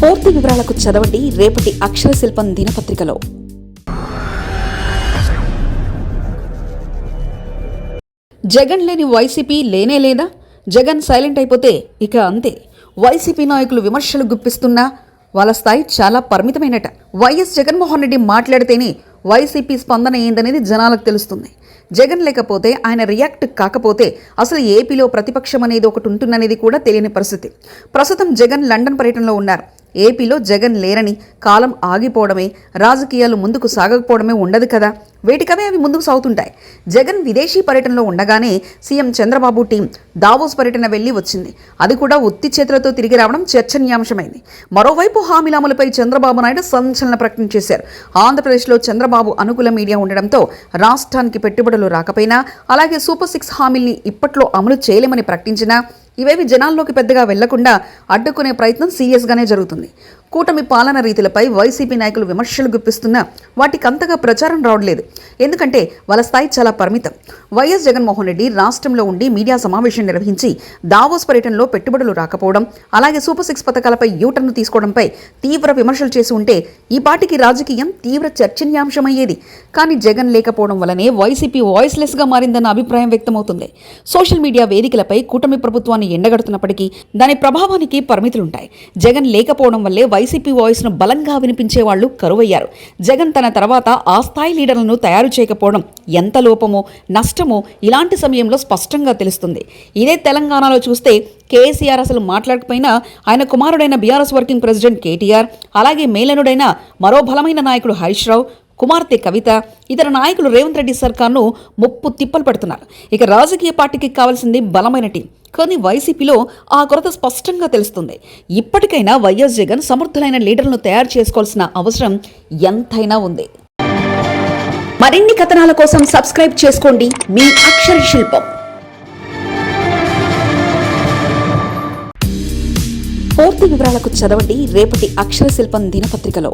పూర్తి వివరాలకు చదవండి రేపటి అక్షర శిల్పం దినపత్రికలో. జగన్ లేని వైసీపీ లేనే లేదా? జగన్ సైలెంట్ అయిపోతే ఇక అంతే. వైసీపీ నాయకులు విమర్శలు గుప్పిస్తున్నా వాళ్ళ స్థాయి చాలా పరిమితమైనట. వైఎస్ జగన్మోహన్ రెడ్డి మాట్లాడితేనే వైసీపీ స్పందన ఏందనేది జనాలకు తెలుస్తుంది. జగన్ లేకపోతే ఆయన రియాక్ట్ కాకపోతే అసలు ఏపీలో ప్రతిపక్షం అనేది ఒకటి ఉంటుందనేది కూడా తెలియని పరిస్థితి. ప్రస్తుతం జగన్ లండన్ పర్యటనలో ఉన్నారు. ఏపీలో జగన్ లేరని కాలం ఆగిపోవడమే రాజకీయాలు ముందుకు సాగకపోవడమే ఉండదు కదా. వేటికవే అవి ముందుకు సాగుతుంటాయి. జగన్ విదేశీ పర్యటనలో ఉండగానే సీఎం చంద్రబాబు టీం దావోస్ పర్యటన వెళ్ళి వచ్చింది. అది కూడా ఉత్తి చేతులతో తిరిగి రావడం చర్చనీయాంశమైంది. మరోవైపు హామీల అమలుపై చంద్రబాబు నాయుడు సంచలన ప్రకటన చేశారు. ఆంధ్రప్రదేశ్లో చంద్రబాబు అనుకూల మీడియా ఉండడంతో రాష్ట్రానికి పెట్టుబడులు రాకపోయినా అలాగే సూపర్ సిక్స్ హామీల్ని ఇప్పట్లో అమలు చేయలేమని ప్రకటించినా ఇవేవి జనాల్లోకి పెద్దగా వెళ్ళకుండా అడ్డుకునే ప్రయత్నం సీరియస్గానే జరుగుతుంది. కూటమి పాలన రీతులపై వైసీపీ నాయకులు విమర్శలు గుప్పిస్తున్నా వాటికి అంతగా ప్రచారం రావట్లేదు. ఎందుకంటే వాళ్ళ స్థాయి చాలా పరిమితం. వైఎస్ జగన్మోహన్ రెడ్డి రాష్ట్రంలో ఉండి మీడియా సమావేశం నిర్వహించి దావోస్ పర్యటనలో పెట్టుబడులు రాకపోవడం అలాగే సూపర్ సిక్స్ పథకాలపై యూటర్న్ తీసుకోవడంపై తీవ్ర విమర్శలు చేసి ఉంటే ఈ పాటికి రాజకీయం తీవ్ర చర్చనీయాంశమయ్యేది. కానీ జగన్ లేకపోవడం వల్లనే వైసీపీ వాయిస్లెస్గా మారిందన్న అభిప్రాయం వ్యక్తమవుతుంది. సోషల్ మీడియా వేదికలపై కూటమి ప్రభుత్వాన్ని ఎండగడుతున్నప్పటికీ దాని ప్రభావానికి పరిమితులుంటాయి. జగన్ లేకపోవడం వల్లే వైసీపీ వాయిస్ను బలంగా వినిపించే వాళ్ళు కరువయ్యారు. జగన్ తన తర్వాత ఆ స్థాయి లీడర్లను తయారు చేయకపోవడం ఎంత లోపమో నష్టమో ఇలాంటి సమయంలో స్పష్టంగా తెలుస్తుంది. ఇదే తెలంగాణలో చూస్తే కేసీఆర్ అసలు మాట్లాడకపోయినా ఆయన కుమారుడైన బీఆర్ఎస్ వర్కింగ్ ప్రెసిడెంట్ కేటీఆర్ అలాగే మేలనుడైన మరో బలమైన నాయకుడు హరీష్ రావు కుమార్తె కవిత ఇతర నాయకులు రేవంత్ రెడ్డి సర్కార్ను ముప్పు తిప్పలు పడుతున్నారు. ఇక రాజకీయ పార్టీకి కావాల్సింది బలమైన టీం. కానీ వైసీపీలో ఆ కొరత స్పష్టంగా తెలుస్తుంది. ఇప్పటికైనా వైఎస్ జగన్ సమర్థులైన లీడర్లను తయారు చేసుకోవాల్సిన అవసరం ఎంతైనా ఉంది. మరిన్ని కథనాల కోసం సబ్స్క్రైబ్ చేసుకోండి. మీ అక్షర శిల్పం. పూర్తి వివరాలకు చదవండి. రేపటి అక్షర శిల్పం దినపత్రికలో.